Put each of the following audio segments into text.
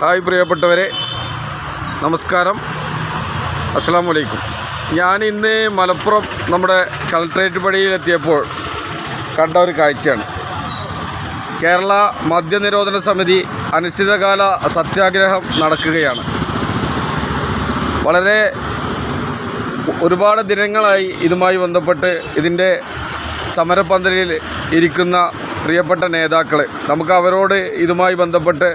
Hi പ്രിയപ്പെട്ടവരെ നമസ്കാരം. അസ്സാം വലൈക്കും ഞാൻ ഇന്ന് മലപ്പുറം നമ്മുടെ കളക്ട്രേറ്റ് പടിയിലെത്തിയപ്പോൾ കണ്ട ഒരു കാഴ്ചയാണ്. കേരള മദ്യനിരോധന സമിതി അനിശ്ചിതകാല സത്യാഗ്രഹം നടക്കുകയാണ്. വളരെ ഒരുപാട് ദിനങ്ങളായി ഇതുമായി ബന്ധപ്പെട്ട് ഇതിന്റെ സമരപന്തലിൽ ഇരിക്കുന്ന പ്രിയപ്പെട്ട നേതാക്കൾ നമുക്ക് അവരോട് ഇതുമായി ബന്ധപ്പെട്ട്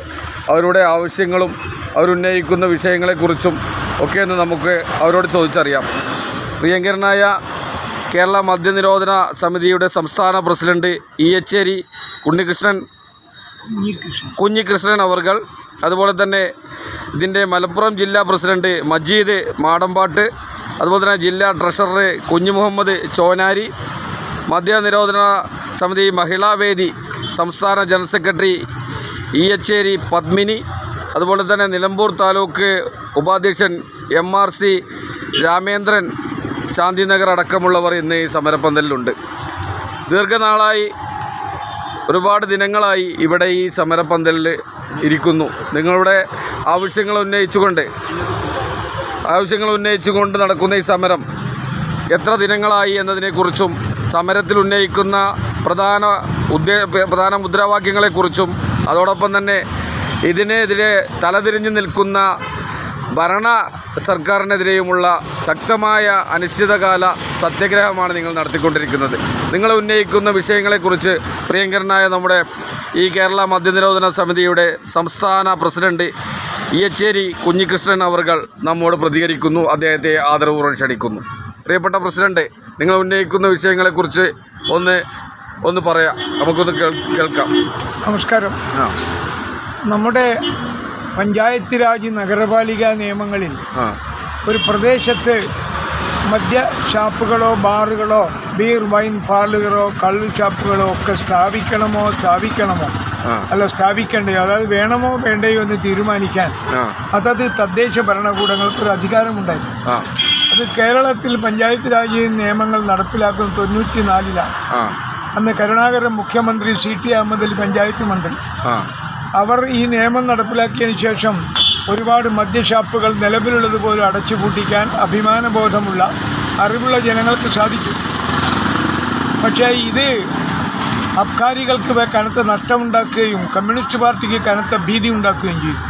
അവരുടെ ആവശ്യങ്ങളും അവരുന്നയിക്കുന്ന വിഷയങ്ങളെക്കുറിച്ചും ഒക്കെ ഒന്ന് നമുക്ക് അവരോട് ചോദിച്ചറിയാം. പ്രിയങ്കരനായ കേരള മദ്യനിരോധന സമിതിയുടെ സംസ്ഥാന പ്രസിഡന്റ് ഇ എച്ചേരി ഉണ്ണികൃഷ്ണൻ കുഞ്ഞികൃഷ്ണൻ. അവർകൾ അതുപോലെ തന്നെ ഇതിന്റെ മലപ്പുറം ജില്ലാ പ്രസിഡന്റ് മജീദ് മാടമ്പാട്ട് അതുപോലെ തന്നെ ജില്ലാ ട്രഷറർ കുഞ്ഞു മുഹമ്മദ് ചോനാരി മദ്യനിരോധന സമിതി മഹിളാവേദി സംസ്ഥാന general secretary E Echeri Padmini അതുപോലെ തന്നെ നിലമ്പൂർ താലൂക്ക് ഉപാധ്യക്ഷൻ M R C Ramendran Shanthinagar അടക്കമുള്ളവർ ഇന്ന് ഈ സമരപ്പന്തലിലുണ്ട്. ദീർഘനാളായി ഒരുപാട് ദിനങ്ങളായി ഇവിടെ ഈ സമരപ്പന്തലിൽ ഇരിക്കുന്നു. നിങ്ങളുടെ ആവശ്യങ്ങൾ ഉന്നയിച്ചുകൊണ്ട് ആവശ്യങ്ങൾ ഉന്നയിച്ചുകൊണ്ട് നടക്കുന്ന ഈ സമരം എത്ര ദിനങ്ങളായി എന്നതിനെക്കുറിച്ചും സമരത്തിൽ ഉന്നയിക്കുന്ന പ്രധാന ഉദ്ദേ പ്രധാന മുദ്രാവാക്യങ്ങളെക്കുറിച്ചും അതോടൊപ്പം തന്നെ ഇതിനെതിരെ തലതിരിഞ്ഞു നിൽക്കുന്ന ഭരണ സർക്കാരിനെതിരെയുമുള്ള ശക്തമായ അനിശ്ചിതകാല സത്യഗ്രഹമാണ് നിങ്ങൾ നടത്തിക്കൊണ്ടിരിക്കുന്നത്. നിങ്ങൾ ഉന്നയിക്കുന്ന വിഷയങ്ങളെക്കുറിച്ച് പ്രിയങ്കരനായ നമ്മുടെ ഈ കേരള മദ്യനിരോധന സമിതിയുടെ സംസ്ഥാന പ്രസിഡന്റ് ഇ എച്ചേരി കുഞ്ഞികൃഷ്ണൻ അവർകൾ നമ്മോട് പ്രതികരിക്കുന്നു അദ്ദേഹത്തെ ആദരപൂർവം ക്ഷണിക്കുന്നു. പ്രിയപ്പെട്ട പ്രസിഡന്റ് നിങ്ങൾ ഉന്നയിക്കുന്ന വിഷയങ്ങളെക്കുറിച്ച് ഒന്ന് ഒന്ന് പറയാം. നമുക്കൊന്ന് കേൾക്കാം. നമസ്കാരം. നമ്മുടെ പഞ്ചായത്ത് രാജ് നഗരപാലിക നിയമങ്ങളിൽ ഒരു പ്രദേശത്ത് മദ്യ ഷാപ്പുകളോ ബാറുകളോ ബീർ വൈൻ പാർലുകളോ കള്ളു ഷാപ്പുകളോ ഒക്കെ സ്ഥാപിക്കണമോ സ്ഥാപിക്കണമോ? അല്ല സ്ഥാപിക്കേണ്ടയോ? അതായത് വേണമോ വേണ്ടയോ എന്ന് തീരുമാനിക്കാൻ അതത് തദ്ദേശ ഭരണകൂടങ്ങൾക്ക് ഒരു അധികാരമുണ്ടായിരുന്നു. അത് കേരളത്തിൽ പഞ്ചായത്ത് രാജ് നിയമങ്ങൾ നടപ്പിലാക്കുന്ന തൊണ്ണൂറ്റി നാലിലാണ് അന്ന് കരുണാകരൻ മുഖ്യമന്ത്രി സി ടി അഹമ്മദ് അലി പഞ്ചായത്ത് മന്ത്രി. അവർ ഈ നിയമം നടപ്പിലാക്കിയതിന് ശേഷം ഒരുപാട് മദ്യഷാപ്പുകൾ നിലവിലുള്ളതുപോലെ അടച്ചുപൂട്ടിക്കാൻ അഭിമാനബോധമുള്ള അറിവുള്ള ജനങ്ങൾക്ക് സാധിക്കും പക്ഷേ ഇത് അബ്കാരികൾക്ക് കനത്ത നഷ്ടമുണ്ടാക്കുകയും കമ്മ്യൂണിസ്റ്റ് പാർട്ടിക്ക് കനത്ത ഭീതി ഉണ്ടാക്കുകയും ചെയ്തു.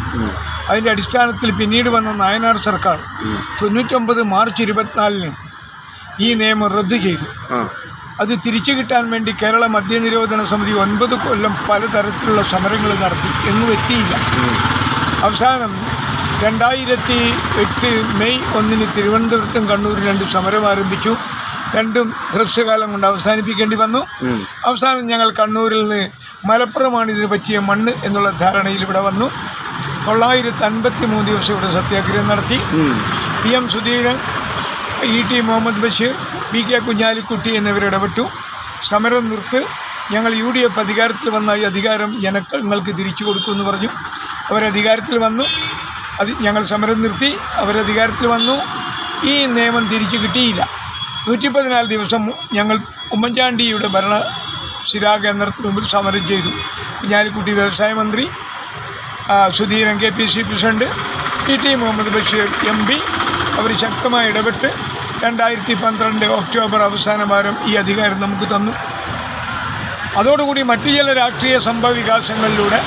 അതിന്റെ അടിസ്ഥാനത്തിൽ പിന്നീട് വന്ന നായനാർ സർക്കാർ തൊണ്ണൂറ്റൊമ്പത് മാർച്ച് ഇരുപത്തിനാലിന് ഈ നിയമം റദ്ദു ചെയ്തു. അത് തിരിച്ചു കിട്ടാൻ വേണ്ടി കേരള മദ്യനിരോധന സമിതി ഒൻപത് കൊല്ലം പലതരത്തിലുള്ള സമരങ്ങൾ നടത്തി എങ്ങും എത്തിയില്ല അവസാനം രണ്ടായിരത്തി എട്ട് മെയ് ഒന്നിന് തിരുവനന്തപുരത്തും കണ്ണൂരും രണ്ട് സമരം ആരംഭിച്ചു. രണ്ടും ഹ്രസ്വകാലം കൊണ്ട് അവസാനിപ്പിക്കേണ്ടി വന്നു. അവസാനം ഞങ്ങൾ കണ്ണൂരിൽ നിന്ന് മലപ്പുറമാണ് ഇതിന് പറ്റിയ മണ്ണ് എന്നുള്ള ധാരണയിൽ ഇവിടെ വന്നു. തൊള്ളായിരത്തി അൻപത്തി മൂന്ന് ദിവസം ഇവിടെ സത്യാഗ്രഹം നടത്തി. P M Sudheeran E T Muhammad Basheer P K Kunhalikutty എന്നിവർ ഇടപെട്ടു. സമരം നിർത്ത് ഞങ്ങൾ യു ഡി എഫ് അധികാരത്തിൽ വന്ന ഈ അധികാരം ജനങ്ങൾക്ക് തിരിച്ചു കൊടുക്കുമെന്ന് പറഞ്ഞു. അവരധികാരത്തിൽ വന്നു. അത് ഞങ്ങൾ സമരം നിർത്തി. അവരധികാരത്തിൽ വന്നു. ഈ നിയമം തിരിച്ചു കിട്ടിയില്ല. നൂറ്റി പതിനാല് ദിവസം ഞങ്ങൾ ഉമ്മൻചാണ്ടിയുടെ ഭരണ സ്ഥിരാകേന്ദ്രത്തിന് മുമ്പിൽ സമരം ചെയ്തു. കുഞ്ഞാലിക്കുട്ടി വ്യവസായ മന്ത്രി Sudheeran K P C president P T Muhammad Basheer M P. അവർ ശക്തമായി ഇടപെട്ട് രണ്ടായിരത്തി പന്ത്രണ്ട് ഒക്ടോബർ അവസാന വാരം ഈ അധികാരം നമുക്ക് തന്നു. അതോടുകൂടി മറ്റു ചില രാഷ്ട്രീയ സംഭവ വികാസങ്ങളിലൂടെ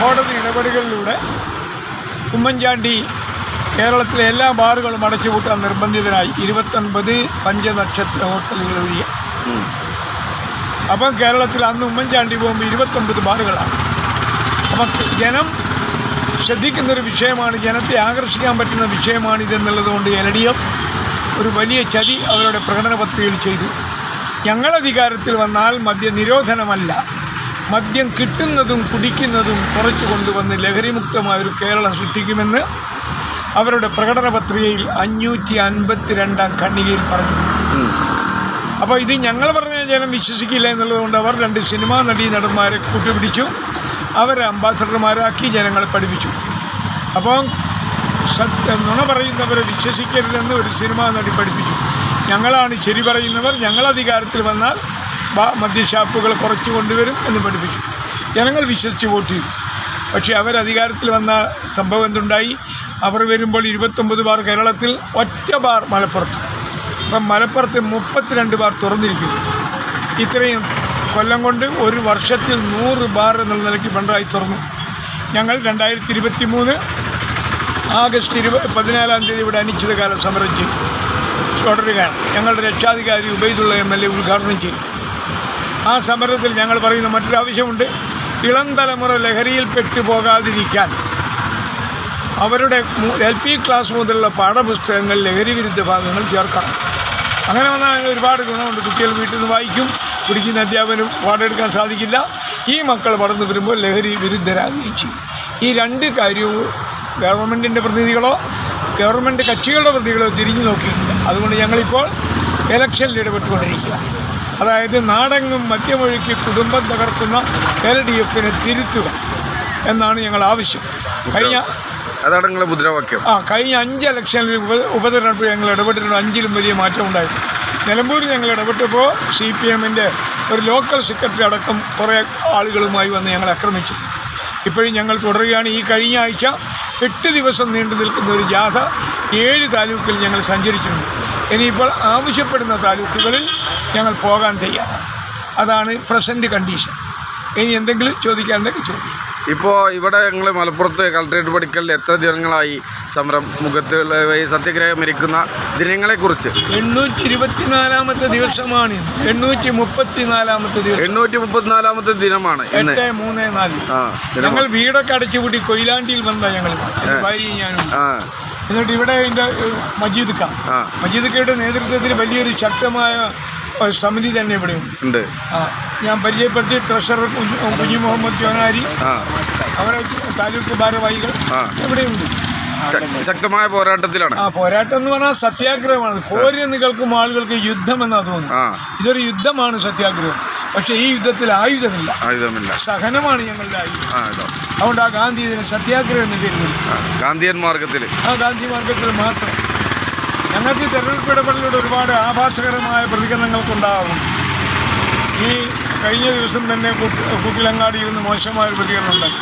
കോടതി ഇടപെടലുകളിലൂടെ ഉമ്മൻചാണ്ടി കേരളത്തിലെ എല്ലാ ബാറുകളും അടച്ചുപൂട്ടാൻ നിർബന്ധിതനായി ഇരുപത്തൊൻപത് പഞ്ചനക്ഷത്ര ഹോട്ടലുകൾ ഒഴികെ. അപ്പം കേരളത്തിൽ അന്ന് ഉമ്മൻചാണ്ടി പോകുമ്പോൾ ഇരുപത്തൊൻപത് ബാറുകളാണ്. അപ്പം ജനം ശ്രദ്ധിക്കുന്നൊരു വിഷയമാണ് ജനത്തെ ആകർഷിക്കാൻ പറ്റുന്ന വിഷയമാണ് ഇതെന്നുള്ളതുകൊണ്ട് എൽ ഡി എഫ് ഒരു വലിയ ചതി അവരുടെ പ്രകടന പത്രികയിൽ ചെയ്തു. ഞങ്ങൾ അധികാരത്തിൽ വന്നാൽ മദ്യനിരോധനമല്ല മദ്യം കിട്ടുന്നതും കുടിക്കുന്നതും കുറച്ചു കൊണ്ടുവന്ന് ലഹരിമുക്തമായ ഒരു കേരളം സൃഷ്ടിക്കുമെന്ന് അവരുടെ പ്രകടന പത്രികയിൽ അഞ്ഞൂറ്റി അൻപത്തി രണ്ടാം ഖണ്ഡികയിൽ പറഞ്ഞു. അപ്പോൾ ഇത് ഞങ്ങൾ പറഞ്ഞ ജനം വിശ്വസിക്കില്ല എന്നുള്ളതുകൊണ്ട് അവർ രണ്ട് സിനിമാ നടീ നടന്മാരെ കൂട്ടുപിടിച്ചു. അവരെ അംബാസഡർമാരാക്കി ജനങ്ങളെ പഠിപ്പിച്ചു. അപ്പോൾ സത്യ നുണ പറയുന്നവരെ വിശ്വസിക്കരുതെന്ന് ഒരു സിനിമാ നടി പഠിപ്പിച്ചു. ഞങ്ങളാണ് ശരി പറയുന്നവർ ഞങ്ങൾ അധികാരത്തിൽ വന്നാൽ മദ്യഷാപ്പുകൾ കുറച്ചു കൊണ്ടുവരും എന്ന് പഠിപ്പിച്ചു. ജനങ്ങൾ വിശ്വസിച്ച് വോട്ട് ചെയ്തു. പക്ഷേ അവർ അധികാരത്തിൽ വന്ന സംഭവം എന്തുണ്ടായി? അവർ വരുമ്പോൾ ഇരുപത്തൊമ്പത് ബാർ കേരളത്തിൽ ഒറ്റ ബാർ മലപ്പുറത്ത്. അപ്പം മലപ്പുറത്ത് മുപ്പത്തിരണ്ട് ബാർ തുറന്നിരിക്കുന്നു. ഇത്രയും കൊല്ലം കൊണ്ട് ഒരു വർഷത്തിൽ നൂറ് ബാർ എന്നുള്ള നിലയ്ക്ക് പിണറായി തുറന്നു. ഞങ്ങൾ രണ്ടായിരത്തി ഇരുപത്തി മൂന്ന് ആഗസ്റ്റ് ഇരുപ പതിനാലാം തീയതി ഇവിടെ അനിശ്ചിതകാല സമരം ചെയ്യും തുടരുകയാണ്. ഞങ്ങളുടെ രക്ഷാധികാരി ഉബൈദുള്ള എം എൽ എ ഉദ്ഘാടനം ചെയ്യും ആ സമരത്തിൽ ഞങ്ങൾ പറയുന്ന മറ്റൊരു ആവശ്യമുണ്ട്. ഇളം തലമുറ ലഹരിയിൽ പോകാതിരിക്കാൻ അവരുടെ എൽ പി ക്ലാസ് മുതലുള്ള പാഠപുസ്തകങ്ങൾ ലഹരി വിരുദ്ധ ഭാഗങ്ങൾ ചേർക്കണം. അങ്ങനെ വന്നാൽ ഒരുപാട് ഗുണമുണ്ട്. കുട്ടികൾ വീട്ടിൽ നിന്ന് വായിക്കും കുടിക്കുന്ന അധ്യാപനം പാടെടുക്കാൻ സാധിക്കില്ല. ഈ മക്കൾ വളർന്നു വരുമ്പോൾ ലഹരി വിരുദ്ധരാകുകയും ചെയ്യും. ഈ രണ്ട് കാര്യവും ഗവൺമെന്റിന്റെ പ്രതിനിധികളോ ഗവൺമെന്റ് കക്ഷികളുടെ പ്രതിനിധികളോ തിരിഞ്ഞു നോക്കിയിട്ടില്ല അതുകൊണ്ട് ഞങ്ങളിപ്പോൾ ഇലക്ഷനിൽ ഇടപെട്ടുകൊണ്ടിരിക്കുക. അതായത് നാടെങ്ങും മദ്യമൊഴുക്കി കുടുംബം തകർക്കുന്ന എൽ ഡി എഫിനെ തിരുത്തുക എന്നാണ് ഞങ്ങൾ ആവശ്യം. കഴിഞ്ഞ അതാണ് നിങ്ങളുടെ മുദ്രാവാക്യം ആ കഴിഞ്ഞ അഞ്ച് ഇലക്ഷനിൽ ഉപ ഉപതെരഞ്ഞെടുപ്പ് ഞങ്ങൾ ഇടപെട്ടിട്ടുണ്ട്. അഞ്ചിലും വലിയ മാറ്റം ഉണ്ടായി. നിലമ്പൂരിൽ ഞങ്ങൾ ഇടപെട്ടപ്പോൾ സി പി എമ്മിന്റെ ഒരു ലോക്കൽ സെക്രട്ടറി അടക്കം കുറേ ആളുകളുമായി വന്ന് ഞങ്ങൾ ആക്രമിച്ചു. ഇപ്പോഴും ഞങ്ങൾ തുടരുകയാണ്. ഈ കഴിഞ്ഞ ആഴ്ച എട്ട് ദിവസം നീണ്ടു നിൽക്കുന്ന ഒരു ജാഥ ഏഴ് താലൂക്കിൽ ഞങ്ങൾ സഞ്ചരിച്ചിട്ടുണ്ട്. ഇനിയിപ്പോൾ ആവശ്യപ്പെടുന്ന താലൂക്കുകളിൽ ഞങ്ങൾ പോകാൻ തയ്യാറാണ്. അതാണ് പ്രസന്റ് കണ്ടീഷൻ. ഇനി എന്തെങ്കിലും ചോദിക്കാനുണ്ടെങ്കിൽ ചോദിക്കും. ഇപ്പോൾ ഇവിടെ ഞങ്ങൾ മലപ്പുറത്ത് കളക്ട്രേറ്റ് പഠിക്കലിൽ എത്ര ദിനങ്ങളായി സമരം മുഖത്ത് ഈ സത്യഗ്രഹം ഇരിക്കുന്ന ദിനങ്ങളെക്കുറിച്ച്? എണ്ണൂറ്റി ഇരുപത്തിനാലാമത്തെ ദിവസമാണ്. എണ്ണൂറ്റി മുപ്പത്തിനാലാമത്തെ ദിവസം. എണ്ണൂറ്റി മുപ്പത്തിനാലാമത്തെ ദിനമാണ് ഇന്ന്. എട്ട് മൂന്ന് നാല്. ആ ദിനം ഞങ്ങൾ വീടൊക്കെ അടച്ചുപൂട്ടി കൊയിലാണ്ടിയിൽ വന്ന ഞങ്ങൾ എന്റെ ഭാര്യയും ഞാനും. ആ. എന്നിട്ട് ഇവിടെ എന്റെ മജീദ് ആ. മജീദ് ഖയുടെ നേതൃത്വത്തിൽ വലിയൊരു ശക്തമായ ഒരു സമിതി തന്നെ ഇവിടെ ഉണ്ട് ഉണ്ട്. ആ. ഞാൻ പരിചയപ്പെടുത്തി ട്രഷറർ കുഞ്ഞു മുഹമ്മദ് ജോനാരി ആ. അവരെ താലൂക്ക് ഭാരവാഹികൾ എവിടെയുണ്ട്? ശക്തമായ പോരാട്ടത്തിലാണ്. ആ പോരാട്ടം എന്ന് പറഞ്ഞാൽ സത്യാഗ്രഹമാണ്. പോര് എന്ന് കേൾക്കുമ്പോൾ ആളുകൾക്ക് യുദ്ധം എന്നാ തോന്നുന്നു ഇതൊരു യുദ്ധമാണ് സത്യാഗ്രഹം. പക്ഷെ ഈ യുദ്ധത്തിൽ ആയുധമില്ല. ആയുധമില്ല. സഹനമാണ് ഞങ്ങളുടെ ആയുധം. അതുകൊണ്ട് ആ ഗാന്ധി ഇതിന് സത്യാഗ്രഹം എന്ന് പേര് ഗാന്ധിയൻ മാർഗത്തിൽ ആ ഗാന്ധി മാർഗത്തിൽ മാത്രം. ഞങ്ങൾക്ക് തെരഞ്ഞെടുപ്പ് ഇടപെടലിലൂടെ ഒരുപാട് ആഭാസകരമായ പ്രതികരണങ്ങൾക്കുണ്ടാകും ഈ കഴിഞ്ഞ ദിവസം തന്നെ കുക്കിലങ്ങാടിയിൽ നിന്ന് മോശമായൊരു പ്രതികരണം ഉണ്ടായി.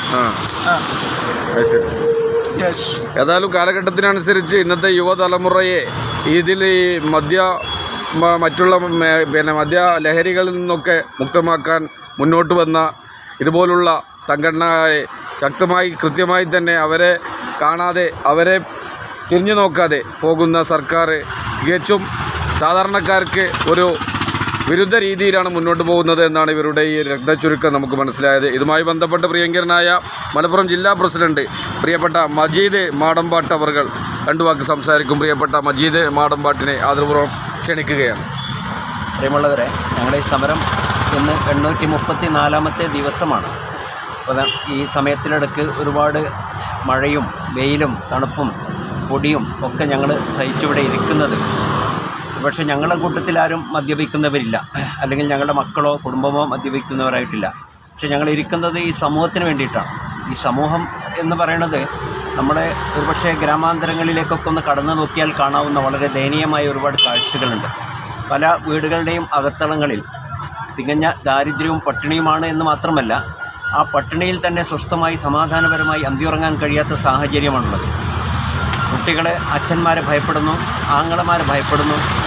ഏതായാലും കാലഘട്ടത്തിനനുസരിച്ച് ഇന്നത്തെ യുവതലമുറയെ ഇതിൽ ഈ മദ്യ മറ്റുള്ള പിന്നെ മദ്യ ലഹരികളിൽ നിന്നൊക്കെ മുക്തമാക്കാൻ മുന്നോട്ട് വന്ന ഇതുപോലുള്ള സംഘടനയെ ശക്തമായി കൃത്യമായി തന്നെ അവരെ കാണാതെ അവരെ തിരിഞ്ഞു നോക്കാതെ പോകുന്ന സർക്കാർ തികച്ചും സാധാരണക്കാർക്ക് ഒരു വിരുദ്ധ രീതിയിലാണ് മുന്നോട്ട് പോകുന്നത് എന്നാണ് ഇവരുടെ ഈ രക്തചുരുക്കം നമുക്ക് മനസ്സിലായത്. ഇതുമായി ബന്ധപ്പെട്ട് പ്രിയങ്കരനായ മലപ്പുറം ജില്ലാ പ്രസിഡന്റ് പ്രിയപ്പെട്ട മജീദ് മാടമ്പാട്ട് അവർ രണ്ടു വാക്ക് സംസാരിക്കും. പ്രിയപ്പെട്ട മജീദ് മാടമ്പാട്ടിനെ ആദരപൂർവം ക്ഷണിക്കുകയാണ്. പ്രിയമുള്ളവരെ ഞങ്ങളുടെ ഈ സമരം ഇന്ന് എണ്ണൂറ്റി മുപ്പത്തി നാലാമത്തെ ദിവസമാണ് ഈ സമയത്തിനിടക്ക് ഒരുപാട് മഴയും വെയിലും തണുപ്പും പൊടിയും ഒക്കെ ഞങ്ങൾ സഹിച്ചിവിടെ ഇരിക്കുന്നത്. പക്ഷേ ഞങ്ങളുടെ കൂട്ടത്തിൽ ആരും മദ്യപിക്കുന്നവരില്ല. അല്ലെങ്കിൽ ഞങ്ങളുടെ മക്കളോ കുടുംബമോ മദ്യപിക്കുന്നവരായിട്ടില്ല. പക്ഷേ ഞങ്ങൾ ഇരിക്കുന്നത് ഈ സമൂഹത്തിന് വേണ്ടിയിട്ടാണ്. ഈ സമൂഹം എന്ന് പറയുന്നത് നമ്മുടെ ഒരുപക്ഷെ ഗ്രാമാന്തരങ്ങളിലേക്കൊക്കെ ഒന്ന് കടന്നു നോക്കിയാൽ കാണാവുന്ന വളരെ ദയനീയമായ ഒരുപാട് കാഴ്ചകളുണ്ട്. പല വീടുകളുടെയും അകത്തളങ്ങളിൽ തികഞ്ഞ ദാരിദ്ര്യവും പട്ടിണിയുമാണ് എന്ന് മാത്രമല്ല ആ പട്ടിണിയിൽ തന്നെ സ്വസ്ഥമായി സമാധാനപരമായി അന്തിയുറങ്ങാൻ കഴിയാത്ത സാഹചര്യമാണുള്ളത്. കുട്ടികളെ അച്ഛന്മാരെ ഭയപ്പെടുന്നു ആങ്ങളമാരെ ഭയപ്പെടുന്നു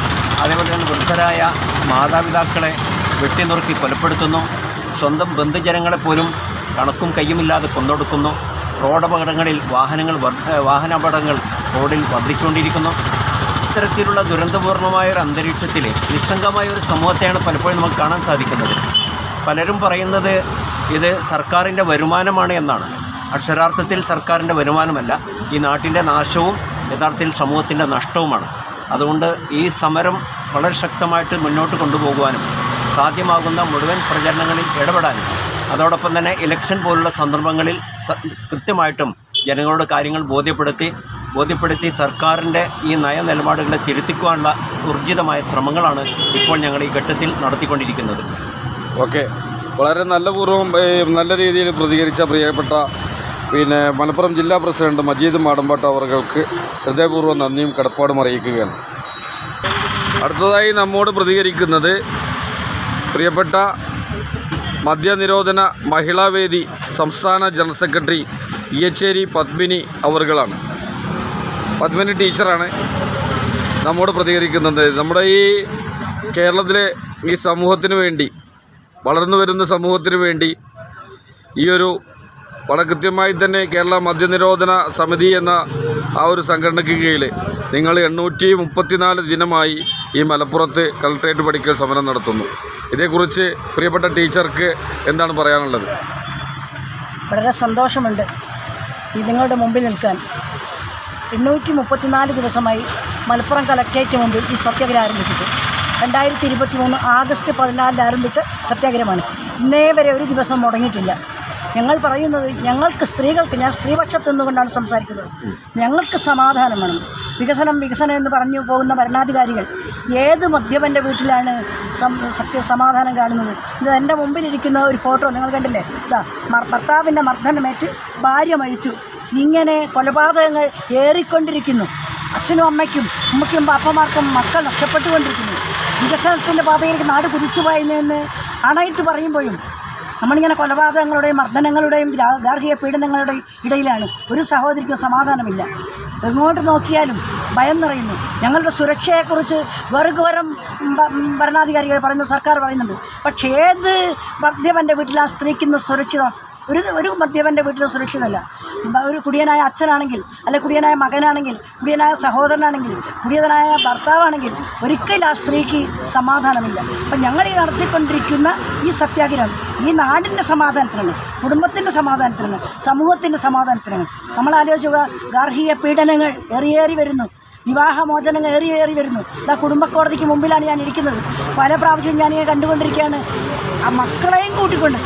അതേപോലെ തന്നെ വൃദ്ധരായ മാതാപിതാക്കളെ വെട്ടിനുറുക്കി കൊലപ്പെടുത്തുന്നു. സ്വന്തം ബന്ധുജനങ്ങളെ പോലും കണക്കും കയ്യുമില്ലാതെ കൊന്നൊടുക്കുന്നു. റോഡപകടങ്ങളിൽ വാഹനങ്ങൾ വാഹനാപകടങ്ങൾ റോഡിൽ വർദ്ധിച്ചുകൊണ്ടിരിക്കുന്നു ഇത്തരത്തിലുള്ള ദുരന്തപൂർണമായ ഒരു അന്തരീക്ഷത്തിൽ നിസ്സംഗമായ ഒരു സമൂഹത്തെയാണ് പലപ്പോഴും നമുക്ക് കാണാൻ സാധിക്കുന്നത്. പലരും പറയുന്നത് ഇത് സർക്കാരിന്റെ വരുമാനമാണ് എന്നാണ്. അക്ഷരാർത്ഥത്തിൽ സർക്കാരിന്റെ വരുമാനമല്ല. ഈ നാട്ടിന്റെ നാശവും യഥാർത്ഥത്തിൽ സമൂഹത്തിന്റെ നഷ്ടവുമാണ്. അതുകൊണ്ട് ഈ സമരം വളരെ ശക്തമായിട്ട് മുന്നോട്ട് കൊണ്ടുപോകുവാനും സാധ്യമാകുന്ന മുഴുവൻ പ്രചരണങ്ങളിൽ ഇടപെടാനും അതോടൊപ്പം തന്നെ ഇലക്ഷൻ പോലുള്ള സന്ദർഭങ്ങളിൽ കൃത്യമായിട്ടും ജനങ്ങളോട് കാര്യങ്ങൾ ബോധ്യപ്പെടുത്തി ബോധ്യപ്പെടുത്തി സർക്കാരിന്റെ ഈ നയ നിലപാടുകളെ തിരുത്തിക്കുവാനുള്ള ഊർജിതമായ ശ്രമങ്ങളാണ് ഇപ്പോൾ ഞങ്ങൾ ഈ ഘട്ടത്തിൽ നടത്തിക്കൊണ്ടിരിക്കുന്നത്. ഓക്കെ. വളരെ നല്ല പൂർവം നല്ല രീതിയിൽ പ്രതികരിച്ച പ്രിയപ്പെട്ട പിന്നെ മലപ്പുറം ജില്ലാ പ്രസിഡന്റ് മജീദ് മാടമ്പാട്ട് അവർക്ക് ഹൃദയപൂർവം നന്ദിയും കടപ്പാടും അറിയിക്കുകയാണ്. അടുത്തതായി നമ്മോട് പ്രതികരിക്കുന്നത് പ്രിയപ്പെട്ട മദ്യനിരോധന മഹിളാവേദി സംസ്ഥാന ജനറൽ സെക്രട്ടറി ഇയച്ചേരി പത്മിനി അവറുകളാണ് പത്മിനി ടീച്ചറാണ് നമ്മോട് പ്രതികരിക്കുന്നത്. നമ്മുടെ ഈ കേരളത്തിലെ ഈ സമൂഹത്തിന് വേണ്ടി വളർന്നു വരുന്ന സമൂഹത്തിന് വേണ്ടി ഈ ഒരു വളരെ കൃത്യമായി തന്നെ കേരള മദ്യനിരോധന സമിതി എന്ന ആ ഒരു സംഘടനയ്ക്ക് കീഴിൽ നിങ്ങൾ എണ്ണൂറ്റി മുപ്പത്തിനാല് ദിനമായി ഈ മലപ്പുറത്ത് കളക്ട്രേറ്റ് പഠിക്കൽ സമരം നടത്തുന്നു. ഇതേക്കുറിച്ച് പ്രിയപ്പെട്ട ടീച്ചർക്ക് എന്താണ് പറയാനുള്ളത്? വളരെ സന്തോഷമുണ്ട് നിങ്ങളുടെ മുമ്പിൽ നിൽക്കാൻ. എണ്ണൂറ്റി മുപ്പത്തിനാല് ദിവസമായി മലപ്പുറം കളക്ട്രേറ്റ് മുമ്പിൽ ഈ സത്യാഗ്രഹം ആരംഭിച്ചത് രണ്ടായിരത്തി ഇരുപത്തി മൂന്ന് ആഗസ്റ്റ് പതിനാലിൽ ആരംഭിച്ച സത്യാഗ്രഹമാണ്. ഇന്നേ വരെ ഒരു ദിവസം മുടങ്ങിയിട്ടില്ല. ഞങ്ങൾ പറയുന്നത് ഞങ്ങൾക്ക് സ്ത്രീകൾക്ക് ഞാൻ സ്ത്രീപക്ഷത്ത് നിന്നുകൊണ്ടാണ് സംസാരിക്കുന്നത്. ഞങ്ങൾക്ക് സമാധാനം വേണം. വികസനം വികസനം എന്ന് പറഞ്ഞു പോകുന്ന ഭരണാധികാരികൾ ഏത് മദ്യപന്റെ വീട്ടിലാണ് സത്യ സമാധാനം കാണുന്നത്? ഇത് എന്റെ മുമ്പിലിരിക്കുന്ന ഒരു ഫോട്ടോ നിങ്ങൾ കണ്ടില്ലേ? ഇതാ ഭർത്താവിന്റെ മർദ്ദനമേറ്റ് ഭാര്യ മരിച്ചു. ഇങ്ങനെ കൊലപാതകങ്ങൾ ഏറിക്കൊണ്ടിരിക്കുന്നു. അച്ഛനും അമ്മയ്ക്കും ഉമ്മയ്ക്കും അപ്പമാർക്കും മക്കൾ നഷ്ടപ്പെട്ടുകൊണ്ടിരിക്കുന്നു. വികസനത്തിന്റെ പാതയിലേക്ക് നാട് കുതിച്ചു പോയെന്ന് അണയിട്ട് പറയുമ്പോഴും നമ്മളിങ്ങനെ കൊലപാതകങ്ങളുടെയും മർദ്ദനങ്ങളുടെയും ഗാർഹിക പീഡനങ്ങളുടെയും ഇടയിലാണ്. ഒരു സഹോദരിക്കും സമാധാനമില്ല. എങ്ങോട്ട് നോക്കിയാലും ഭയം നിറയുന്നു. ഞങ്ങളുടെ സുരക്ഷയെക്കുറിച്ച് വെറുകുവരം ഭരണാധികാരികൾ പറയുന്നു സർക്കാർ പറയുന്നുണ്ട്. പക്ഷേ ഏത് മദ്യപന്റെ വീട്ടിൽ ആ സ്ത്രീക്കുന്ന സുരക്ഷിതം? ഒരു ഒരു മദ്യപന്റെ വീട്ടിൽ സുരക്ഷിതമല്ല. ഒരു കുടിയനായ അച്ഛനാണെങ്കിൽ അല്ലെ കുടിയനായ മകനാണെങ്കിൽ കുടിയനായ സഹോദരനാണെങ്കിൽ കുടിയനായ ഭർത്താവാണെങ്കിൽ ഒരിക്കലും ആ സ്ത്രീക്ക് സമാധാനമില്ല. അപ്പം ഞങ്ങൾ ഈ നടത്തിക്കൊണ്ടിരിക്കുന്ന ഈ സത്യാഗ്രഹം ഈ നാടിന്റെ സമാധാനത്തിനാണ് കുടുംബത്തിന്റെ സമാധാനത്തിനാണ് സമൂഹത്തിന്റെ സമാധാനത്തിനാണ്. നമ്മൾ ആലോചിക്കുക ഗാർഹിക പീഡനങ്ങൾ ഏറിയേറി വരുന്നു വിവാഹമോചനങ്ങൾ ഏറി ഏറി വരുന്നു. ഇതാ കുടുംബക്കോടതിക്ക് മുമ്പിലാണ് ഞാൻ ഇരിക്കുന്നത്. പല പ്രാവശ്യം ഞാനിങ്ങനെ കണ്ടുകൊണ്ടിരിക്കുകയാണ്. ആ മക്കളെയും കൂട്ടിക്കൊണ്ട്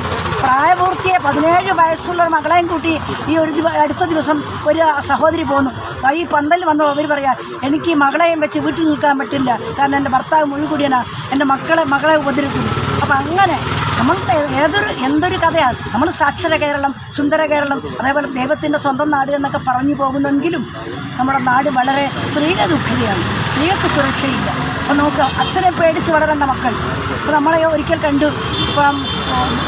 പ്രായപൂർത്തിയെ പതിനേഴ് വയസ്സുള്ള മകളെയും കൂട്ടി ഈ ഒരു അടുത്ത ദിവസം ഒരു സഹോദരി പോന്നു. ഈ പന്തൽ വന്നു അവർ പറയാ എനിക്ക് മകളെയും വെച്ച് വീട്ടിൽ നിൽക്കാൻ പറ്റില്ല. കാരണം എന്റെ ഭർത്താവ് മുഴുകൂടിയനാണ് എന്റെ മക്കളെ മകളെ ഉപദ്രവിക്കുന്നു. അപ്പം അങ്ങനെ നമ്മൾ ഏതൊരു എന്തൊരു കഥയാണ്. നമ്മൾ സാക്ഷര കേരളം സുന്ദര കേരളം അതേപോലെ ദൈവത്തിന്റെ സ്വന്തം നാട് എന്നൊക്കെ പറഞ്ഞു പോകുന്നെങ്കിലും നമ്മുടെ നാട് വളരെ സ്ത്രീക ദുഃഖിതയാണ് സ്ത്രീകൾക്ക് സുരക്ഷയില്ല. അപ്പം നമുക്ക് അച്ഛനെ പേടിച്ച് വളരേണ്ട മക്കൾ. അപ്പം നമ്മളെ ഒരിക്കൽ കണ്ടു. ഇപ്പം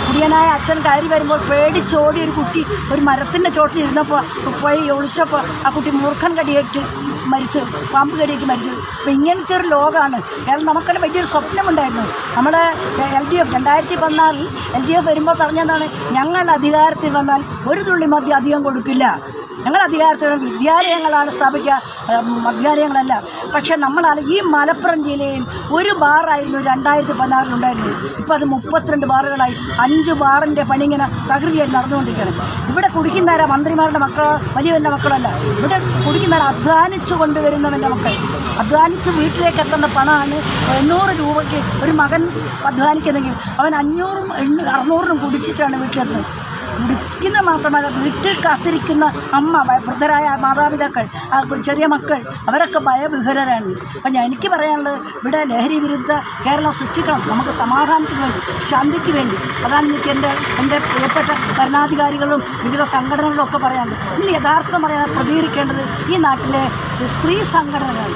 കുടിയനായ അച്ഛൻ കയറി വരുമ്പോൾ പേടിച്ചോടി ഒരു കുട്ടി ഒരു മരത്തിന്റെ ചോട്ടിൽ ഇരുന്നപ്പോൾ പോയി ഒളിച്ചപ്പോൾ ആ കുട്ടി മൂർഖൻ കടിയേറ്റ് മരിച്ച് പാമ്പ് കടിയേറ്റ് മരിച്ചു. അപ്പം ഇങ്ങനത്തെ ഒരു ലോകമാണ്. കാരണം നമുക്കെല്ലാം വലിയൊരു സ്വപ്നമുണ്ടായിരുന്നു. നമ്മുടെ എൽ ഡി എഫ് രണ്ടായിരത്തി പതിനാറിൽ എൽ ഡി എഫ് വരുമ്പോൾ പറഞ്ഞതാണ് ഞങ്ങൾ അധികാരത്തിൽ വന്നാൽ ഒരു തുള്ളി മദ്യം അധികം കൊടുക്കില്ല. ഞങ്ങൾ അധികാരത്തിൽ വിദ്യാലയങ്ങളാണ് സ്ഥാപിക്കുക. മദ്യാലയങ്ങളല്ല. പക്ഷെ നമ്മളാൽ ഈ മലപ്പുറം ജില്ലയിൽ ഒരു ബാറായിരുന്നു രണ്ടായിരത്തി പതിനാറിലുണ്ടായിരുന്നത് ഇപ്പോൾ അത് മുപ്പത്തിരണ്ട് ബാറുകളായി. അഞ്ച് ബാറിന്റെ പണി ഇങ്ങനെ തകൃതിയായി നടന്നുകൊണ്ടിരിക്കുകയാണ്. ഇവിടെ കുടിക്കുന്നവരാ മന്ത്രിമാരുടെ മക്കളോ വലിയവന്റെ മക്കളല്ല. ഇവിടെ കുടിക്കുന്നവരെ അധ്വാനിച്ചു കൊണ്ടുവരുന്നവന്റെ മക്കൾ. അധ്വാനിച്ച് വീട്ടിലേക്ക് എത്തേണ്ട പണമാണ് എണ്ണൂറ് രൂപയ്ക്ക് ഒരു മകൻ അധ്വാനിക്കുന്നെങ്കിൽ അവൻ അഞ്ഞൂറും അറുന്നൂറിനും കുടിച്ചിട്ടാണ് വീട്ടിലെത്തുന്നത്. കുടിക്കുന്ന മാത്രമല്ല വീട്ടിൽ കാത്തിരിക്കുന്ന അമ്മ വൃദ്ധരായ മാതാപിതാക്കൾ ചെറിയ മക്കൾ അവരൊക്കെ ഭയവിഹരരാണ് അപ്പം ഞാൻ എനിക്ക് പറയാനുള്ളത് ഇവിടെ ലഹരി വിരുദ്ധ കേരളം സൃഷ്ടിക്കണം. നമുക്ക് സമാധാനത്തിന് വേണ്ടി ശാന്തിക്ക് വേണ്ടി. അതാണ് എനിക്ക് എന്റെ എന്റെ പ്രിയപ്പെട്ട ഭരണാധികാരികളും വിവിധ സംഘടനകളും ഒക്കെ പറയാനുള്ളത്. ഇനി യഥാർത്ഥം പറയാൻ പ്രതികരിക്കേണ്ടത് ഈ നാട്ടിലെ സ്ത്രീ സംഘടനകൾ.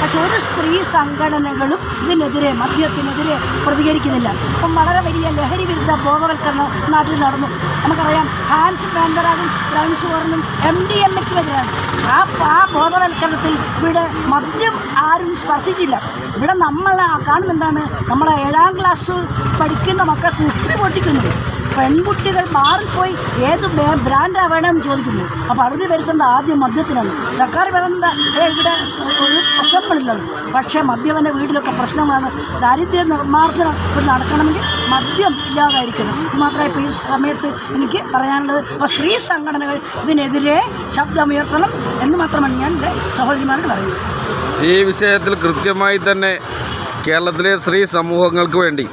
പക്ഷെ ഒരു സ്ത്രീ സംഘടനകളും ഇതിനെതിരെ മദ്യത്തിനെതിരെ പ്രതികരിക്കുന്നില്ല. ഇപ്പം വളരെ വലിയ ലഹരി വിരുദ്ധ ബോധവൽക്കരണം നാട്ടിൽ നടന്നു. നമുക്കറിയാം ഹാൻസ് പാൻഡറാകും ബ്രൗൺ ഷുഗറിനും എം ഡി എം എക്കുമെതിരാണ് ആ ആ ബോധവൽക്കരണത്തിൽ ഇവിടെ മദ്യം ആരും സ്പർശിച്ചില്ല. ഇവിടെ നമ്മൾ കാണുന്നെന്താണ് നമ്മളെ ഏഴാം ക്ലാസ് പഠിക്കുന്ന മക്കൾ കുപ്പി പൊട്ടിക്കുന്നത് പെൺകുട്ടികൾ മാറിപ്പോയി. ഏത് ബ്രാ- ബ്രാൻഡാ വേണമെന്ന് ചോദിക്കുന്നു. അപ്പോൾ അറുതി വരുത്തേണ്ട ആദ്യം മദ്യത്തിനാണ്. സർക്കാർ "ഏ, ഇവിടെ ഒരു പ്രശ്നങ്ങളില്ലല്ലോ. പക്ഷേ മദ്യവന്റെ വീട്ടിലൊക്കെ പ്രശ്നമാണ് ദാരിദ്ര്യ നിർമ്മാർജനം നടക്കണമെങ്കിൽ മദ്യം ഇല്ലാതായിരിക്കണം. മാത്രമേ ഇപ്പോൾ ഈ സമയത്ത് എനിക്ക് പറയാനുള്ളത്. അപ്പോൾ സ്ത്രീ സംഘടനകൾ ഇതിനെതിരെ ശബ്ദമുയർത്തണം എന്ന് മാത്രമാണ് ഞാൻ എന്റെ സഹോദരിമാരോട് പറയുന്നത്. ഈ വിഷയത്തിൽ കൃത്യമായി തന്നെ കേരളത്തിലെ സ്ത്രീ സമൂഹങ്ങൾക്ക് വേണ്ടി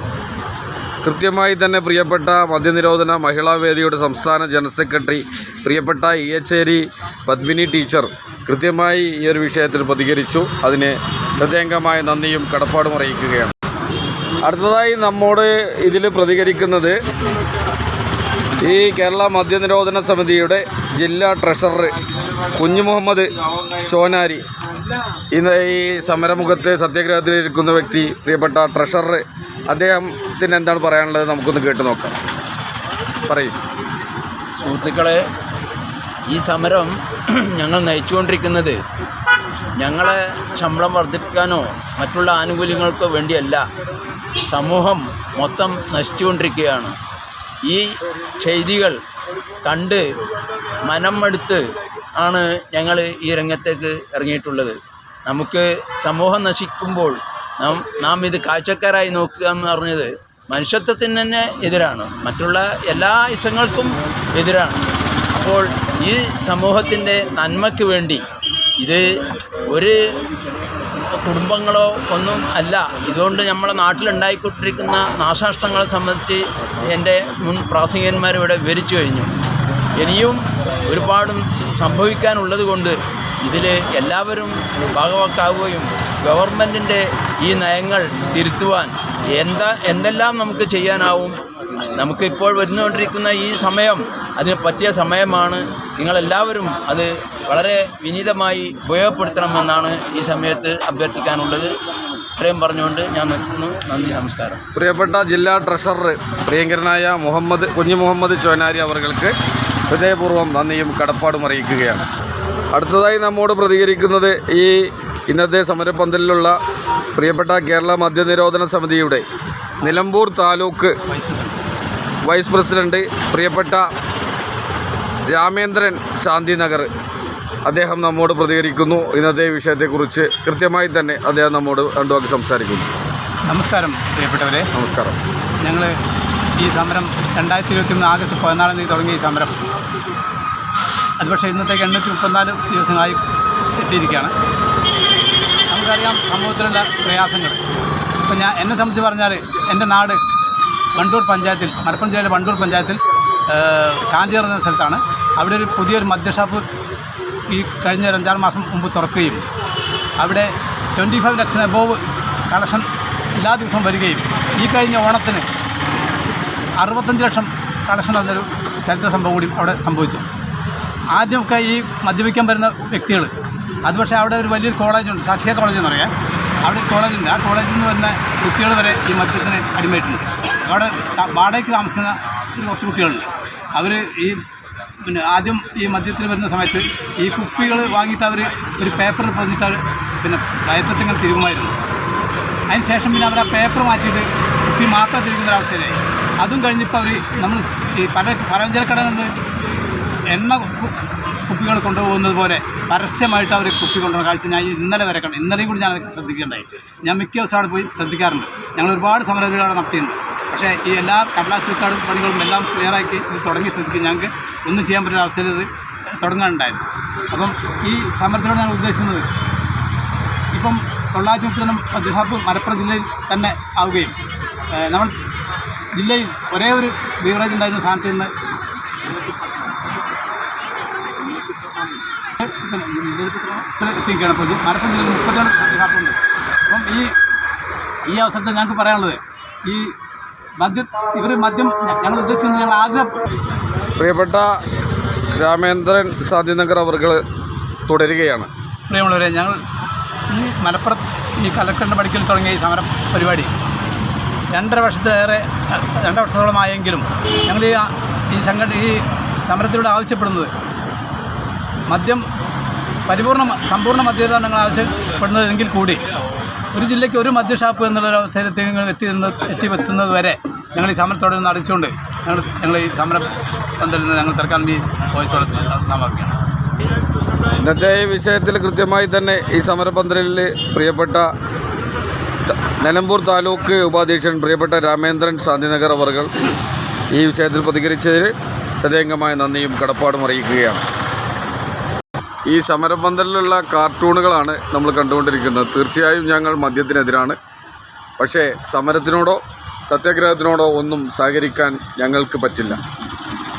കൃത്യമായി തന്നെ പ്രിയപ്പെട്ട മദ്യനിരോധന മഹിളാവേദിയുടെ സംസ്ഥാന ജനറൽ സെക്രട്ടറി പ്രിയപ്പെട്ട ഇയച്ചേരി പത്മിനി ടീച്ചർ കൃത്യമായി ഈ ഒരു വിഷയത്തിൽ പ്രതികരിച്ചു. അതിന് ഹൃദയംഗമായ നന്ദിയും കടപ്പാടും അറിയിക്കുകയാണ്. അടുത്തതായി നമ്മോട് ഇതിൽ പ്രതികരിക്കുന്നത് ഈ കേരള മദ്യനിരോധന സമിതിയുടെ ജില്ലാ ട്രഷറർ കുഞ്ഞു മുഹമ്മദ് ചോനാരി ഇന്ന് ഈ സമരമുഖത്ത് സത്യാഗ്രഹത്തിലിരിക്കുന്ന വ്യക്തി പ്രിയപ്പെട്ട ട്രഷറർ അദ്ദേഹത്തിന് എന്താണ് പറയാനുള്ളത്? നമുക്കൊന്ന് കേട്ട് നോക്കാം. പറയും. സുഹൃത്തുക്കളെ ഈ സമരം ഞങ്ങൾ നയിച്ചുകൊണ്ടിരിക്കുന്നത് ഞങ്ങളെ ശമ്പളം വർദ്ധിപ്പിക്കാനോ മറ്റുള്ള ആനുകൂല്യങ്ങൾക്കോ വേണ്ടിയല്ല. സമൂഹം മൊത്തം നശിച്ചുകൊണ്ടിരിക്കുകയാണ്. ഈ ചെയ്തികൾ കണ്ട് മനം മടുത്ത് ആണ് ഞങ്ങൾ ഈ രംഗത്തേക്ക് ഇറങ്ങിയിട്ടുള്ളത്. നമുക്ക് സമൂഹം നശിക്കുമ്പോൾ നാം നാം ഇത് കാഴ്ചക്കാരായി നോക്കുക എന്ന് പറഞ്ഞത് മനുഷ്യത്വത്തിന് തന്നെ എതിരാണ്. മറ്റുള്ള എല്ലാ ഇസങ്ങൾക്കും എതിരാണ്. അപ്പോൾ ഈ സമൂഹത്തിന്റെ നന്മയ്ക്ക് വേണ്ടി ഇത് ഒരു കുടുംബങ്ങളോ ഒന്നും അല്ല. ഇതുകൊണ്ട് നമ്മുടെ നാട്ടിലുണ്ടായിക്കൊണ്ടിരിക്കുന്ന നാശനഷ്ടങ്ങളെ സംബന്ധിച്ച് എന്റെ മുൻ പ്രാസംഗികന്മാർ ഇവിടെ വിവരിച്ചു കഴിഞ്ഞു. ഇനിയും ഒരുപാടും സംഭവിക്കാനുള്ളത് കൊണ്ട് ഇതിൽ എല്ലാവരും ഭാഗവാക്കാവുകയും ഗവൺമെന്റിന്റെ ഈ നയങ്ങൾ തിരുത്തുവാൻ എന്താ എന്തെല്ലാം നമുക്ക് ചെയ്യാനാവും? നമുക്കിപ്പോൾ വരുന്നുകൊണ്ടിരിക്കുന്ന ഈ സമയം അതിന് പറ്റിയ സമയമാണ്. നിങ്ങളെല്ലാവരും അത് വളരെ വിനീതമായി ഉപയോഗപ്പെടുത്തണമെന്നാണ് ഈ സമയത്ത് അഭ്യർത്ഥിക്കാനുള്ളത്. ഇത്രയും പറഞ്ഞുകൊണ്ട് ഞാൻ നിർത്തുന്നു. നന്ദി നമസ്കാരം. പ്രിയപ്പെട്ട ജില്ലാ ട്രഷറർ പ്രിയങ്കരനായ മുഹമ്മദ് കുഞ്ഞു മുഹമ്മദ് ചോനാരി അവർക്ക് ഹൃദയപൂർവം നന്ദിയും കടപ്പാടും അറിയിക്കുകയാണ്. അടുത്തതായി നമ്മോട് പ്രതികരിക്കുന്നത് ഈ ഇന്നത്തെ സമരപന്തലിലുള്ള പ്രിയപ്പെട്ട കേരള മദ്യനിരോധന സമിതിയുടെ നിലമ്പൂർ താലൂക്ക് വൈസ് പ്രസിഡന്റ് പ്രിയപ്പെട്ട രാമേന്ദ്രൻ ശാന്തിനഗർ അദ്ദേഹം നമ്മോട് പ്രതികരിക്കുന്നു. ഇന്നത്തെ വിഷയത്തെക്കുറിച്ച് കൃത്യമായി തന്നെ അദ്ദേഹം നമ്മോട് രണ്ടു വാക്ക് സംസാരിക്കുന്നു. നമസ്കാരം പ്രിയപ്പെട്ടവരെ. നമസ്കാരം. ഞങ്ങൾ ഈ സമരം രണ്ടായിരത്തി ഇരുപത്തി മൂന്ന് ആഗസ്റ്റ് പതിനാലാം തീയതി തുടങ്ങിയ ഈ സമരം. അത് പക്ഷേ ഇന്നത്തേക്ക് എണ്ണൂറ്റി മുപ്പത്തിനാല് ദിവസങ്ങളായി എത്തിയിരിക്കുകയാണ്. നമുക്കറിയാം സമൂഹത്തിലുള്ള പ്രയാസങ്ങൾ. ഇപ്പം ഞാൻ എന്നെ സംബന്ധിച്ച് പറഞ്ഞാൽ എന്റെ നാട് വണ്ടൂർ പഞ്ചായത്തിൽ മലപ്പുറം ജില്ലയിലെ വണ്ടൂർ പഞ്ചായത്തിൽ ശാന്തി എന്ന സ്ഥലത്താണ്. അവിടെ ഒരു പുതിയൊരു മദ്യഷാപ്പ് ഈ കഴിഞ്ഞ ഒരു അഞ്ചാറ് മാസം മുമ്പ് തുറക്കുകയും അവിടെ ട്വന്റി ഫൈവ് ലക്ഷം എബോവ് കളക്ഷൻ എല്ലാ ദിവസവും വരികയും ഈ കഴിഞ്ഞ ഓണത്തിന് അറുപത്തഞ്ച് ലക്ഷം കളക്ഷൻ എന്നൊരു ചരിത്ര സംഭവം കൂടി അവിടെ സംഭവിച്ചു. ആദ്യമൊക്കെ ഈ മദ്യപിക്കാൻ വരുന്ന വ്യക്തികൾ അത് പക്ഷേ അവിടെ ഒരു വലിയൊരു കോളേജുണ്ട് സാക്ഷിയ കോളേജ് എന്നറിയാം അവിടെ ഒരു കോളേജുണ്ട്. ആ കോളേജിൽ നിന്ന് വരുന്ന കുട്ടികൾ വരെ ഈ മദ്യത്തിന് അടിമയായിട്ടുണ്ട്. അവിടെ വാടകയ്ക്ക് താമസിക്കുന്ന കുറച്ച് കുട്ടികളുണ്ട്. അവർ ഈ പിന്നെ ആദ്യം ഈ മദ്യത്തിന് വരുന്ന സമയത്ത് ഈ കുപ്പികൾ വാങ്ങിയിട്ട് അവർ ഒരു പേപ്പറിൽ പറഞ്ഞിട്ട് അവർ പിന്നെ കയറ്റത്തിങ്ങനെ തിരുകുമായിരുന്നു അതിന് ശേഷം പിന്നെ അവർ ആ പേപ്പർ മാറ്റിയിട്ട് കുപ്പി മാത്രം തിരിക്കുന്ന ഒരവസ്ഥയിലായി. അതും കഴിഞ്ഞിപ്പോൾ അവർ നമ്മൾ ഈ പല പലവ്യഞ്ജന കടകളിൽ നിന്ന് എണ്ണ കുപ്പികൾ കൊണ്ടുപോകുന്നത് പോലെ പരസ്യമായിട്ട് അവർ കുപ്പി കൊണ്ടുപോകുന്ന കാഴ്ച ഞാൻ ഇന്നലെ വരെ കണ്ടു. ഇന്നലെയും കൂടി ഞാൻ ശ്രദ്ധിക്കേണ്ടായി. ഞാൻ മിക്ക ദിവസം അവിടെ പോയി ശ്രദ്ധിക്കാറുണ്ട്. ഞങ്ങൾ ഒരുപാട് അവിടെ നടത്തിയിട്ടുണ്ട്. പക്ഷേ ഈ എല്ലാ കടലാസ് വിൽക്കാടും പണികളും എല്ലാം ക്ലിയറാക്കി ഇത് തുടങ്ങി ശ്രദ്ധിക്കും. ഞങ്ങൾക്ക് ഒന്നും ചെയ്യാൻ പറ്റുന്ന അവസ്ഥയിൽ ഇത് തുടങ്ങാനുണ്ടായിരുന്നു. അപ്പം ഈ സമരത്തിലൂടെ ഞാൻ ഉദ്ദേശിക്കുന്നത് ഇപ്പം തൊള്ളായിരത്തി മുപ്പതിനും പഞ്ചസാപ്പ് മലപ്പുറം ജില്ലയിൽ തന്നെ ആവുകയും നമ്മൾ ജില്ലയിൽ ഒരേ ഒരു ബീവറേജ് ഉണ്ടായിരുന്ന സ്ഥാനത്ത് നിന്ന് എത്തിക്കുകയാണ് അപ്പോൾ മലപ്പുറം ജില്ലയിൽ മുപ്പത്തിരണ്ട് മദ്യഷാപ്പുണ്ട് അപ്പം ഈ ഈ അവസരത്തിൽ ഞങ്ങൾക്ക് പറയാനുള്ളത് ഈ മദ്യം ഇവർ മദ്യം ഞങ്ങൾ ഉദ്ദേശിക്കുന്നത് ഞങ്ങൾ ആഗ്രഹം പ്രിയപ്പെട്ട രാമേന്ദ്രൻ ശാന്തിനഗർ അവർ തുടരുകയാണ്. പ്രിയമുള്ളവരെ ഞങ്ങൾ ഈ മലപ്പുറം ഈ കലക്ടറിന്റെ പഠിക്കൽ തുടങ്ങിയ ഈ സമരം പരിപാടി രണ്ടര വർഷത്തിലേറെ രണ്ടര വർഷത്തോളമായെങ്കിലും ഞങ്ങൾ ഈ ഈ സംഘടന ഈ സമരത്തിലൂടെ ആവശ്യപ്പെടുന്നത് മദ്യം പരിപൂർണ സമ്പൂർണ മദ്യതാണ് ഞങ്ങൾ ആവശ്യപ്പെടുന്നതെങ്കിൽ കൂടി ഒരു ജില്ലയ്ക്ക് ഒരു മദ്യഷാപ്പ് എന്നുള്ള അവസരത്തിൽ നിങ്ങൾ എത്തി എത്തിയെത്തുന്നത് വരെ ഞങ്ങൾ ഈ സമരത്തോടെ നിന്ന് അടിച്ചുകൊണ്ട് ഞങ്ങൾ ഞങ്ങൾ ഈ സമരം പന്തലിൽ ഞങ്ങൾ തിരക്കാൻ ഈ വോയിസ് സമാപിക്കുകയാണ്. ഇന്നത്തെ ഈ വിഷയത്തിൽ കൃത്യമായി തന്നെ ഈ സമരപന്തലിൽ പ്രിയപ്പെട്ട നിലമ്പൂർ താലൂക്ക് ഉപാധ്യക്ഷൻ പ്രിയപ്പെട്ട രാമേന്ദ്രൻ ശാന്തിനഗർ അവർ ഈ വിഷയത്തിൽ പ്രതികരിച്ചതിന് ഹൃദയംഗമായ നന്ദിയും കടപ്പാടും അറിയിക്കുകയാണ്. ഈ സമരപന്തലിലുള്ള കാർട്ടൂണുകളാണ് നമ്മൾ കണ്ടുകൊണ്ടിരിക്കുന്നത്. തീർച്ചയായും ഞങ്ങൾ മദ്യത്തിനെതിരാണ്. പക്ഷേ സമരത്തിനോടോ സത്യാഗ്രഹത്തിനോടോ ഒന്നും സഹകരിക്കാൻ ഞങ്ങൾക്ക് പറ്റില്ല.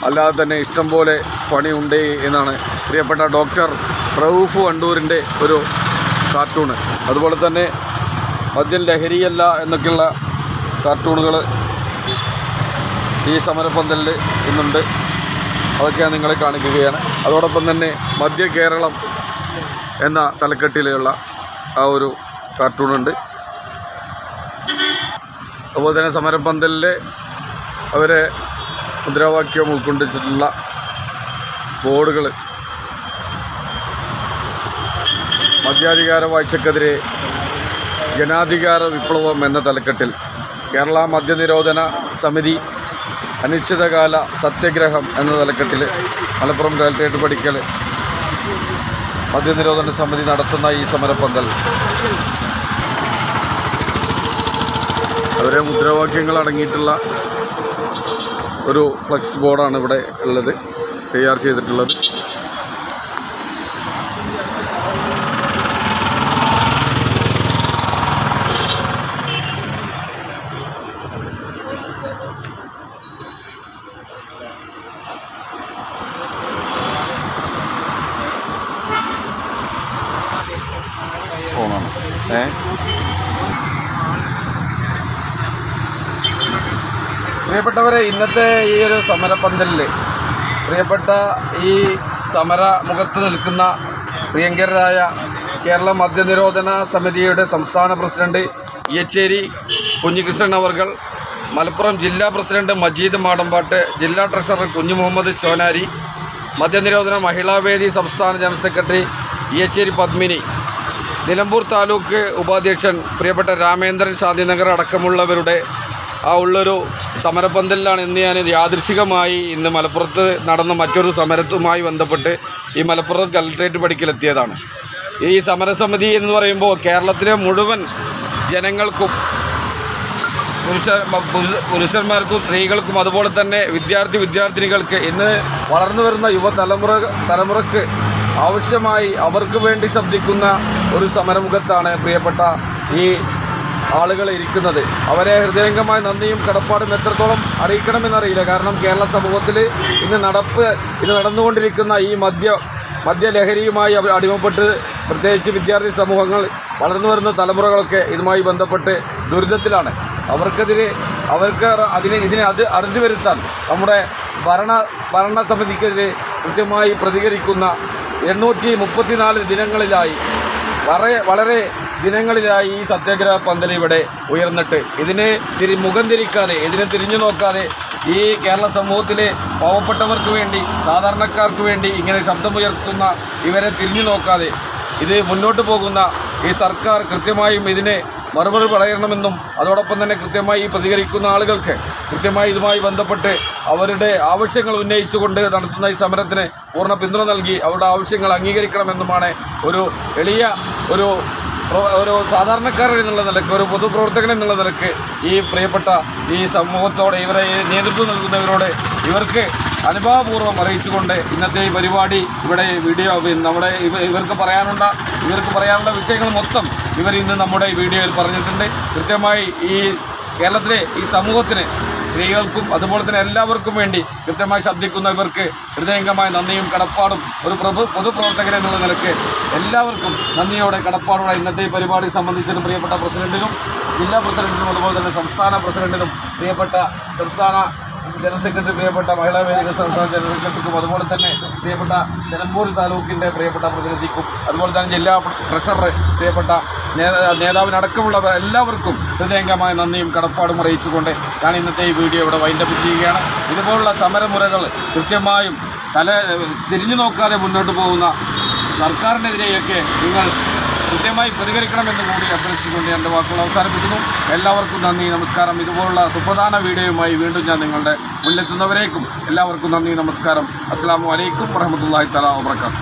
അല്ലാതെ തന്നെ ഇഷ്ടം പോലെ പണിയുണ്ട് എന്നാണ് പ്രിയപ്പെട്ട ഡോക്ടർ റൌഫ് വണ്ടൂരിന്റെ ഒരു കാർട്ടൂണ്. അതുപോലെ തന്നെ മദ്യം ലഹരിയല്ല എന്നൊക്കെയുള്ള കാർട്ടൂണുകൾ ഈ സമരപന്തലിൽ ഇന്നുണ്ട്. അതൊക്കെ ഞാൻ നിങ്ങളെ കാണിക്കുകയാണ്. അതോടൊപ്പം തന്നെ മധ്യ കേരളം എന്ന തലക്കെട്ടിലുള്ള ആ ഒരു കാർട്ടൂണുണ്ട് അതുപോലെ തന്നെ സമരപന്തലിൽ അവരെ മുദ്രാവാക്യം ഉൾക്കൊണ്ടിച്ചിട്ടുള്ള ബോർഡുകൾ മധ്യാധികാര വാഴ്ചക്കെതിരെ ജനാധികാര വിപ്ലവം എന്ന തലക്കെട്ടിൽ കേരള മദ്യനിരോധന സമിതി അനിശ്ചിതകാല സത്യഗ്രഹം എന്ന തലക്കെട്ടിൽ മലപ്പുറം കലക്ട്രേറ്റ് പഠിക്കൽ മദ്യനിരോധന സമിതി നടത്തുന്ന ഈ സമരപ്പന്തൽ അവരെ മുദ്രാവാക്യങ്ങൾ അടങ്ങിയിട്ടുള്ള ഒരു ഫ്ലക്സ് ബോർഡാണ് ഇവിടെ ഉള്ളത്. തയ്യാർ ചെയ്തിട്ടുള്ളത്. പ്രിയപ്പെട്ടവരെ ഇന്നത്തെ ഈ ഒരു സമരപന്തലിൽ പ്രിയപ്പെട്ട ഈ സമര മുഖത്ത് നിൽക്കുന്ന പ്രിയങ്കരായ കേരള മദ്യനിരോധന സമിതിയുടെ സംസ്ഥാന പ്രസിഡന്റ് യച്ചേരി കുഞ്ഞികൃഷ്ണൻ അവർകൾ മലപ്പുറം ജില്ലാ പ്രസിഡന്റ് മജീദ് മാടമ്പാട്ട് ജില്ലാ ട്രഷറർ കുഞ്ഞു മുഹമ്മദ് ചോനാരി മദ്യനിരോധന മഹിളാവേദി സംസ്ഥാന ജനറൽ സെക്രട്ടറി യച്ചേരി പത്മിനി നിലമ്പൂർ താലൂക്ക് ഉപാധ്യക്ഷൻ പ്രിയപ്പെട്ട രാമേന്ദ്രൻ ശാന്തിനഗർ അടക്കമുള്ളവരുടെ ആ ഉള്ളൊരു സമരപന്തലിലാണ് ഇന്ന് ഞാൻ യാദൃശികമായി ഇന്ന് മലപ്പുറത്ത് നടന്ന മറ്റൊരു സമരത്തുമായി ബന്ധപ്പെട്ട് ഈ മലപ്പുറം കലക്ട്രേറ്റ് പഠിക്കലെത്തിയതാണ്. ഈ സമരസമിതി എന്ന് പറയുമ്പോൾ കേരളത്തിലെ മുഴുവൻ ജനങ്ങൾക്കും പുരുഷ- പുരുഷന്മാർക്കും സ്ത്രീകൾക്കും അതുപോലെ തന്നെ വിദ്യാർത്ഥി വിദ്യാർത്ഥിനികൾക്ക് ഇന്ന് വളർന്നു വരുന്ന യുവതലമുറ തലമുറയ്ക്ക് ആവശ്യമായി അവർക്ക് വേണ്ടി ശബ്ദിക്കുന്ന ഒരു സമരമുഖത്താണ് പ്രിയപ്പെട്ട ഈ ആളുകൾ ഇരിക്കുന്നത്. അവരെ ഹൃദയംഗമായ നന്ദിയും കടപ്പാടും എത്രത്തോളം അറിയിക്കണമെന്നറിയില്ല. കാരണം കേരള സമൂഹത്തിൽ ഇന്ന് നടപ്പ് ഇന്ന് നടന്നുകൊണ്ടിരിക്കുന്ന ഈ മദ്യ മദ്യലഹരിയുമായി അടിമപ്പെട്ട് പ്രത്യേകിച്ച് വിദ്യാർത്ഥി സമൂഹങ്ങൾ വളർന്നു വരുന്ന തലമുറകളൊക്കെ ഇതുമായി ബന്ധപ്പെട്ട് ദുരിതത്തിലാണ്. അവർക്കെതിരെ അവർക്ക് അതിനെ ഇതിനെ അത് അറിഞ്ഞു വരുത്താൻ നമ്മുടെ ഭരണ ഭരണസമിതിക്കെതിരെ കൃത്യമായി പ്രതികരിക്കുന്ന എണ്ണൂറ്റി മുപ്പത്തിനാല് ദിനങ്ങളിലായി വളരെ വളരെ ദിനങ്ങളിലായി ഈ സത്യാഗ്രഹ പന്തൽ ഇവിടെ ഉയർന്നിട്ട് ഇതിനെ തിരി മുഖം തിരിക്കാതെ ഇതിനെ തിരിഞ്ഞു നോക്കാതെ ഈ കേരള സമൂഹത്തിലെ പാവപ്പെട്ടവർക്ക് വേണ്ടി സാധാരണക്കാർക്ക് വേണ്ടി ഇങ്ങനെ ശബ്ദമുയർത്തുന്ന ഇവരെ തിരിഞ്ഞു നോക്കാതെ ഇത് മുന്നോട്ട് പോകുന്ന ഈ സർക്കാർ കൃത്യമായും ഇതിനെ മറുപടി പറയണമെന്നും അതോടൊപ്പം തന്നെ കൃത്യമായി പ്രതികരിക്കുന്ന ആളുകൾക്ക് കൃത്യമായി ഇതുമായി ബന്ധപ്പെട്ട് അവരുടെ ആവശ്യങ്ങൾ ഉന്നയിച്ചുകൊണ്ട് നടത്തുന്ന ഈ സമരത്തിന് പൂർണ പിന്തുണ നൽകി അവരുടെ ആവശ്യങ്ങൾ അംഗീകരിക്കണമെന്നുമാണ് ഒരു എളിയ ഒരു ഒരു സാധാരണക്കാരൻ എന്നുള്ള നിലയ്ക്ക് ഒരു പൊതുപ്രവർത്തകൻ എന്നുള്ള നിലയ്ക്ക് ഈ പ്രിയപ്പെട്ട ഈ സമൂഹത്തോടെ ഇവരെ നേതൃത്വം നൽകുന്നവരോട് ഇവർക്ക് അനുഭാവപൂർവം അറിയിച്ചുകൊണ്ട് ഇന്നത്തെ ഈ പരിപാടി ഇവിടെ വീഡിയോ നമ്മുടെ ഇവർക്ക് പറയാനുള്ള ഇവർക്ക് പറയാനുള്ള വിഷയങ്ങൾ മൊത്തം ഇവർ ഇന്ന് നമ്മുടെ വീഡിയോയിൽ പറഞ്ഞിട്ടുണ്ട്. കൃത്യമായി ഈ കേരളത്തിലെ ഈ സമൂഹത്തിന് സ്ത്രീകൾക്കും അതുപോലെ തന്നെ എല്ലാവർക്കും വേണ്ടി കൃത്യമായി ശബ്ദിക്കുന്നവർക്ക് ഹൃദയംഗമായ നന്ദിയും കടപ്പാടും ഒരു പ്രഭു പൊതുപ്രവർത്തകൻ എന്നുള്ള നിലയ്ക്ക് എല്ലാവർക്കും നന്ദിയോടെ കടപ്പാടോടെ ഇന്നത്തെ പരിപാടി സംബന്ധിച്ചിട്ട് പ്രിയപ്പെട്ട പ്രസിഡന്റിനും ജില്ലാ പ്രസിഡന്റിനും അതുപോലെ തന്നെ സംസ്ഥാന പ്രസിഡന്റിനും പ്രിയപ്പെട്ട സംസ്ഥാന ജനറൽ സെക്രട്ടറി പ്രിയപ്പെട്ട മഹിളാ വേദിക സംസ്ഥാന ജനറൽ സെക്രട്ടറിക്കും അതുപോലെ തന്നെ പ്രിയപ്പെട്ട നിലമ്പൂർ താലൂക്കിന്റെ പ്രിയപ്പെട്ട പ്രതിനിധിക്കും അതുപോലെ തന്നെ ജില്ലാ ട്രഷറർ പ്രിയപ്പെട്ട നേതാവിനടക്കമുള്ള എല്ലാവർക്കും ഹൃദയംഗമായ നന്ദിയും കടപ്പാടും അറിയിച്ചുകൊണ്ട് ഞാൻ ഇന്നത്തെ ഈ വീഡിയോ ഇവിടെ വൈൻഡപ്പ് ചെയ്യുകയാണ്. ഇതുപോലുള്ള സമരമുറകൾ കൃത്യമായും തല തിരിഞ്ഞു നോക്കാതെ മുന്നോട്ട് പോകുന്ന സർക്കാരിനെതിരെയൊക്കെ നിങ്ങൾ കൃത്യമായി പ്രതികരിക്കണമെന്ന് കൂടി അഭ്യർത്ഥിച്ചുകൊണ്ട് എന്റെ വാക്കുകൾ അവസാനിപ്പിക്കുന്നു. എല്ലാവർക്കും നന്ദി നമസ്കാരം. ഇതുപോലുള്ള സുപ്രധാന വീഡിയോയുമായി വീണ്ടും ഞാൻ നിങ്ങളുടെ മുന്നിലെത്തുന്നവരേക്കും എല്ലാവർക്കും നന്ദി നമസ്കാരം. അസ്സാം വലൈക്കും വറഹമത്തല്ലാഹി തല വാബർക്കാത്തു